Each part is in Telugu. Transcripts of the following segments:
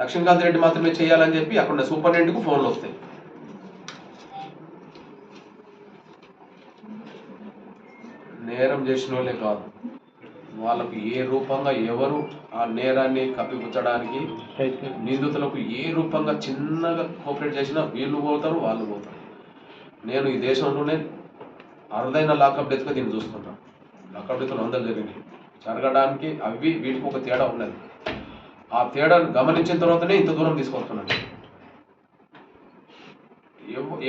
లక్ష్మీకాంత్ రెడ్డి మాత్రమే చేయాలని చెప్పి అక్కడ సూపరింటెండెంట్కు ఫోన్లు వస్తాయి. నేరం చేసిన వాళ్ళే కాదు వాళ్ళకు ఏ రూపంగా ఎవరు ఆ నేరాన్ని కప్పిపుచ్చడానికి నిందితులకు ఏ రూపంగా చిన్నగా కోఆపరేట్ చేసినా వీళ్ళు పోతారు వాళ్ళు పోతారు. నేను ఈ దేశంలోనే అరుదైన లాకప్ డెత్గా దీన్ని చూసుకుంటాను లాకప్ డెత్లు అందరు జరిగినాయి. జరగడానికి అవి వీటికి ఒక తేడా ఉన్నది ఆ తేడాను గమనించిన తర్వాతనే ఇంత దూరం తీసుకొస్తున్నాను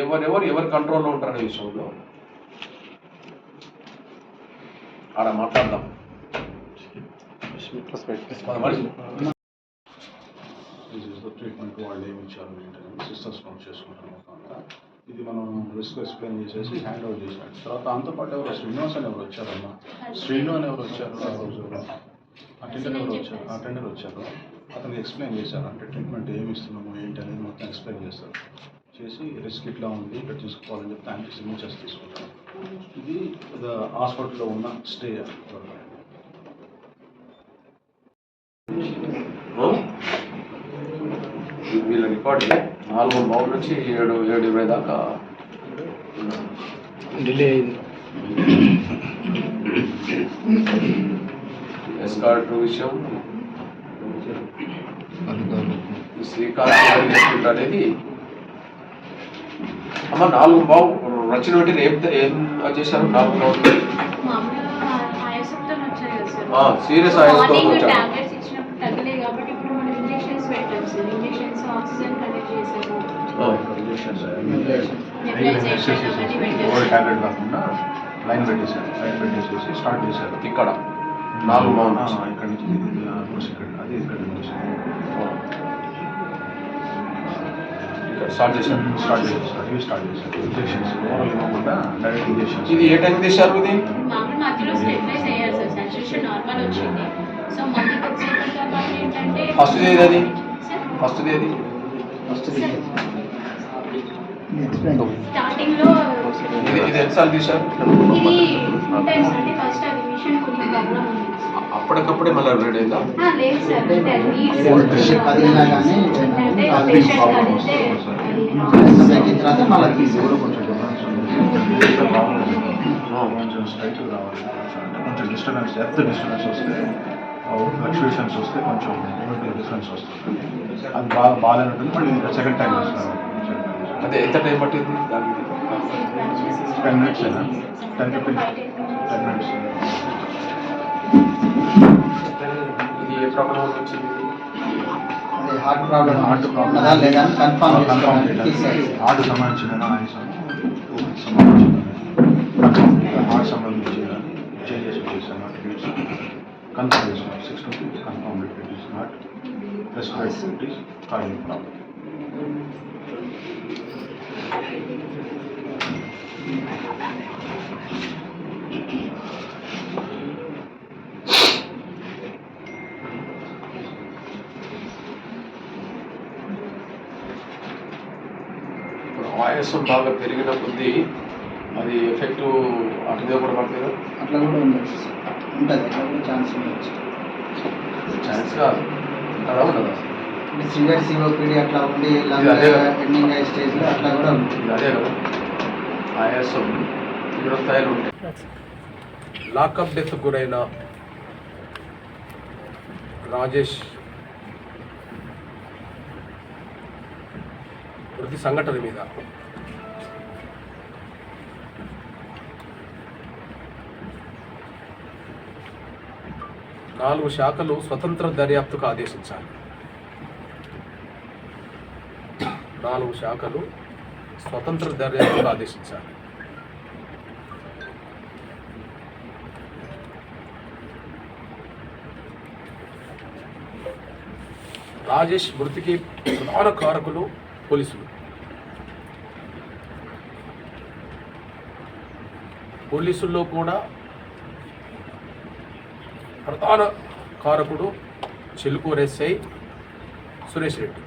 ఎవరెవరు ఎవరి కంట్రోల్లో ఉంటారనే విషయంలో ఆడ మాట్లాడదాం మరి ట్రీట్మెంట్ వాళ్ళు ఏమి ఇచ్చారు ఏంటనేది సిస్టమ్స్ నోట్ చేసుకుంటాం మొత్తంగా ఇది మనం రిస్క్ ఎక్స్ప్లెయిన్ చేసేసి హ్యాండ్ ఓవర్ చేశాడు తర్వాత దాంతోపాటు ఎవరు శ్రీనివాస్ అని ఎవరు వచ్చారమ్మా? శ్రీను అని ఎవరు వచ్చారు? ఆ రోజు అటెండర్ ఎవరు వచ్చారు? అటెండర్ వచ్చారు. అతనికి ఎక్స్ప్లెయిన్ చేశారు. అంటే ట్రీట్మెంట్ ఏమి ఇస్తున్నాము ఏంటి అనేది మొత్తం ఎక్స్ప్లెయిన్ చేస్తారు చేసి రిస్క్ ఇట్లా ఉంది ఇక్కడ తీసుకోవాలని చెప్పి దానికి సిగ్నేచర్స్ తీసుకుంటారు ఇది హాస్పిటల్లో ఉన్న స్టే వీళ్ళ రికార్డు నాలుగు బావుల నుంచి ఏడు ఏడు ఇరవై దాకా. డిలే అయింది. ఎస్కార్ట్ విషయం. శ్రీకాంత్ అనేది అమ్మ నాలుగు బావు రచన పెట్టి ఏం ఏం చేశారు? నాలుగు బావు మామూలుగా ఆయాసంతోనే వచ్చాయి ఆక్సిజన్ కనెక్ట్ చేసాము ఓల్డ్ ట్యాబ్లెట్ కాకుండా లైన్ పెట్టేశారు. లైన్ పెట్టేసేసి స్టార్ట్ చేశారు. ఇక్కడ. నాలుగు ఆ, ఇక్కడ నుంచి ఇక్కడ అది ఇక్కడ నుంచి ఇక్కడ స్టార్ట్ చేశారు. స్టార్ట్ చేశారు. ఇవి స్టార్ట్ చేశారు. ఇంజెక్షన్స్ ఓవరాల్ ఇవ్వకుండా డైరెక్ట్ ఇంజెక్షన్స్ ఇది ఏ టైం తీశారు ఇది? మామూలు మధ్యలో స్టెబిలైజ్ అయ్యారు సార్. సాచురేషన్ నార్మల్ వచ్చింది. సో మళ్ళీ కొద్దిసేపటి తర్వాత ఏంటంటే ఫస్ట్ ఏది? అది సార్ ఫస్ట్ ఏది స్టార్టింగ్లో ఇది ఇది ఎన్నిసార్లు తీశారు? ఇది టైమ్స్ అంటే ఫస్ట్ అది మిషన్ కొంచెం ప్రాబ్లం ఉంది. అప్పటికప్పుడే మళ్ళీ రెడీ అయిందా? తర్వాత మళ్ళీ కొంచెం కొంచెం స్ట్రైట్ రావాలి. అంటే కొంచెం డిస్టర్బెన్స్ ఎర్త్ డిస్టర్బెన్స్ వస్తే ఫ్లక్చుయేషన్స్ వస్తే కొంచెం డిఫరెన్స్ వస్తుంది అది బాగా బాగాలేనట్టుంది. మళ్ళీ సెకండ్ టైం వస్తుంది అదే ఎంత టైం పట్టింది టెన్ మినిట్స్ అయినా టెన్ ఫిఫ్టీన్ టెన్ మినిట్స్ ఇది ఏ ప్రాబ్లం వచ్చింది? హార్ట్ ప్రాబ్లం హార్ట్ ఉన్నదా లేదా? కన్ఫర్మ్ కన్ఫర్మ్ హార్ట్ సంబంధించిన ఆయాసం సంబంధించిన హార్ట్ సంబంధించిన చేంజెస్ చేశాను ట్రీట్స్ కన్ఫర్మ్ చేశాను six to confirm it is not problem ఇప్పుడు ఆయాసం బాగా పెరిగిన కొద్దీ అది ఎఫెక్ట్ అటు కూడా పడుతుంది అట్లా కూడా ఉండొచ్చు ఉంటుంది అట్లా కూడా ఛాన్స్ ఉండొచ్చు. ఛాన్స్ కాదు కదా ఉండదు. అసలు సివియర్ సిఓపిడి అట్లా ఉండి. ఎండింగ్ అయ్యే స్టేజ్లో అట్లా కూడా అదే కదా. ఆయాసం తీవ్ర స్థాయిలో ఉంటాయి లాకప్ డెత్ గురైన రాజేష్ మృతి సంఘటన మీద నాలుగు శాఖలు స్వతంత్ర దర్యాప్తుకు ఆదేశించాలి. నాలుగు శాఖలు స్వతంత్ర దర్యాప్తుకు ఆదేశించాలి. రాజేష్ మృతికి ప్రధాన కారకులు పోలీసులు. పోలీసుల్లో కూడా ప్రధాన కారకుడు చెలుకూరు ఎస్ఐ సురేష్ రెడ్డి.